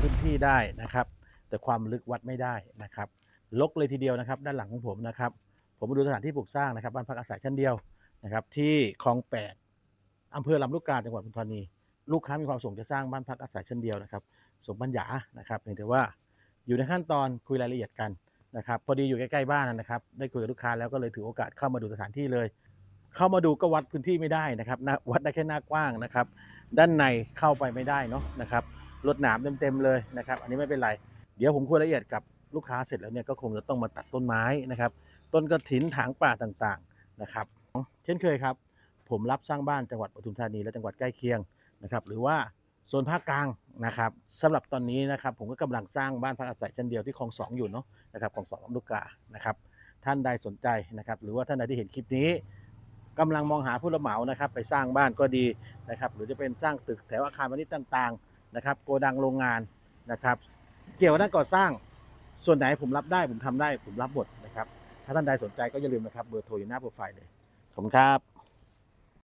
พื้นที่ได้นะครับ แต่ความลึกวัดไม่ได้นะครับลกเลยทีเดียวนะครับ ด้านหลังของผมนะครับ ผมมาดูสถานที่ปลูกสร้างนะครับบ้านพักอาศัยชั้นเดียวนะครับ ที่คลองแปดอำเภอลำลูกกาจังหวัดปทุมธานี ลูกค้ามีความประสงค์จะสร้างบ้านพักอาศัยชั้นเดียวนะครับ สมบัญญานะครับเพียงแต่ว่าอยู่ในขั้นตอนคุยรายละเอียดกันนะครับ พอดีอยู่ใกล้ๆบ้านนะครับ ได้คุยกับลูกค้าแล้วก็เลยถือโอกาสเข้ามาดูสถานที่เลย เข้ามาดูก็วัดพื้นที่ไม่ได้นะครับวัดได้แค่หน้ากว้างนะครับ ด้านในเข้าไปไม่ได้เนาะนะครับ รถหนามเต็มๆเลยนะครับ อันนี้ไม่เป็นไร เดี๋ยวผมคุยรายละเอียดกับลูกค้าเสร็จแล้วเนี่ยก็คงจะต้องมาตัดต้นไม้นะครับ ต้นกระถินถางป่าต่างๆนะครับ เช่นเคยครับ ผมรับสร้างบ้านจังหวัดปทุมธานีและจังหวัดใกล้เคียงนะครับ หรือว่าโซนภาคกลางนะครับสำหรับตอนนี้นะครับ ผมก็กำลังสร้างบ้านพักอาศัยชั้นเดียวที่คลองสองอยู่เนาะนะครับคลองสองลำลูกกานะครับท่านใดสนใจนะครับ หรือว่าท่านใดที่เห็นคลิปนี้กำลังมองหาผู้รับเหมานะครับ ไปสร้างบ้านก็ดีนะครับ หรือจะเป็นสร้างตึกแถวอาคารพาณิชย์ต่าง ๆ นะครับโกดังโรงงานนะครับเกี่ยวกับด้านก่อสร้างส่วนไหนผมรับได้ผมทำได้ผมรับหมดนะครับถ้าท่านใดสนใจก็อย่าลืมนะครับเบอร์โทรอยู่หน้าโปรไฟล์เลยขอบคุณครับ